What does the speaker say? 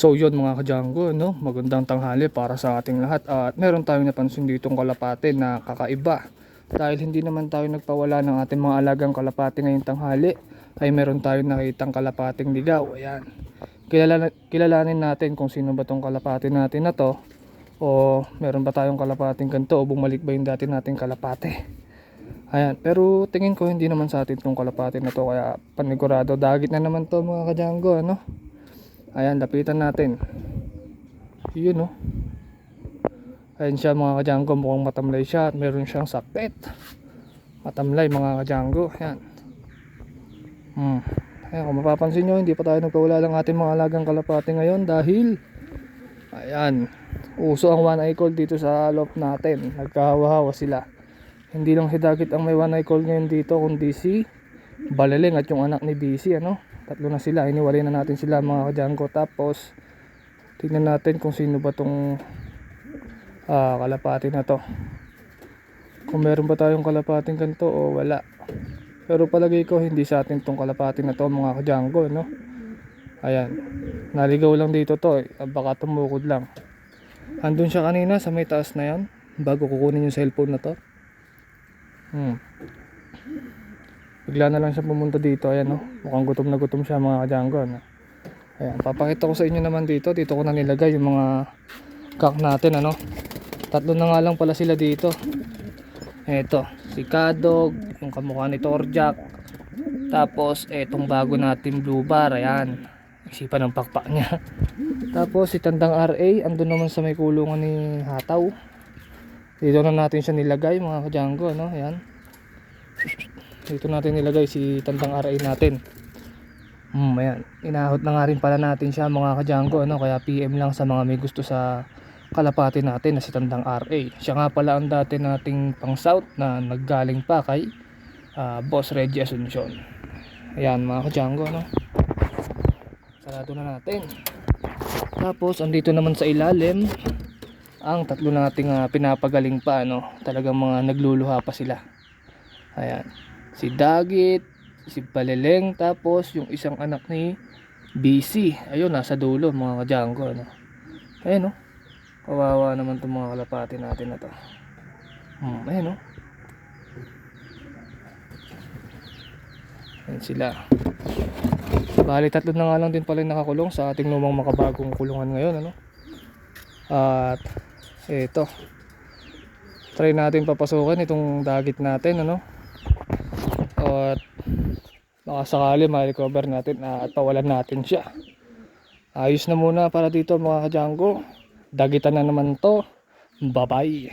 So yun mga kajango, no? magandang tanghali para sa ating lahat at meron tayong napansin ditong kalapate na kakaiba. Dahil hindi naman tayo nagpawala ng ating mga alagang kalapate ngayong tanghali, ay meron tayong nakitang kalapating ligaw. Ayan. Kilala, kilalanin natin kung sino ba tong kalapate natin na to o meron ba tayong kalapating ganito o bumalik ba yung dati nating kalapate. Ayan, pero tingin ko hindi naman sa atin tong kalapate na to kaya panigurado dagit na naman to mga kajango ano. Ayan, lapitan natin. Yun oh. Ayan siya mga kajango, mukhang matamlay siya at meron siyang sakit. Matamlay mga kajango, ayan. Hmm. Ayan, kung mapapansin nyo, hindi pa tayo nagpawala ng ating mga alagang kalapate ngayon dahil ayan, uso ang one eye cold dito sa loft natin. Nagkahawa-hawa sila. Hindi lang si Dagit ang may one eye cold ngayon dito, kundi si Balaling at yung anak ni BC, ano? Tatlo na sila, iniwalay na natin sila mga kajango. Tapos, tingnan natin kung sino ba tong ah, kalapati na to. Kung meron ba tayong kalapating ganito o wala. Pero palagay ko hindi sa atin tong kalapati na to mga kajango, no? Ayan. Naligaw lang dito to, eh. baka tumukod lang. Andun siya kanina sa may taas na yan, bago kukunin yung cellphone na to. Hmm. Bigla na lang siya pumunta dito, ayan no. Mukhang gutom na gutom siya mga kajango, no? Ayan, papakita ko sa inyo naman dito. Dito ko na nilagay yung mga kak natin, ano. Tatlo na nga lang pala sila dito. Eto, si Kadog, yung kamukha ni Torjak. Tapos, etong bago natin blue bar, ayan. Isipan ng pakpak niya. Tapos, si Tandang RA, andun naman sa may kulungan ni Hataw. Dito na natin siya nilagay, mga kajango, ano, ayan. Dito natin nilagay si Tandang RA natin. Hmm, ayan. Inahot na nga rin pala natin siya mga kajango, ano? Kaya PM lang sa mga may gusto sa kalapati natin na si Tandang RA. Siya nga pala ang dati nating pang south na naggaling pa kay ah, Boss Reggie Asuncion. Ayan mga kajango, ano? Sarado na natin. Tapos, andito naman sa ilalim, ang tatlo nating ah, pinapagaling pa, ano? Talagang mga nagluluha pa sila. Ayan. Si Dagit, si Paleleng, tapos yung isang anak ni BC. Ayun, nasa dulo mga kajango. Ano. Ayun, no. Kawawa naman itong mga kalapati natin na to. Hmm, ayun, no. Ayun sila. Bali, tatlo na nga lang din pala nakakulong sa ating lumang makabagong kulungan ngayon. Ano. At, eto. Try natin papasukin itong dagit natin. Ano at baka sakali ma-recover natin at pawalan natin siya. Ayos na muna para dito mga kajango dagitan na naman to. Bye bye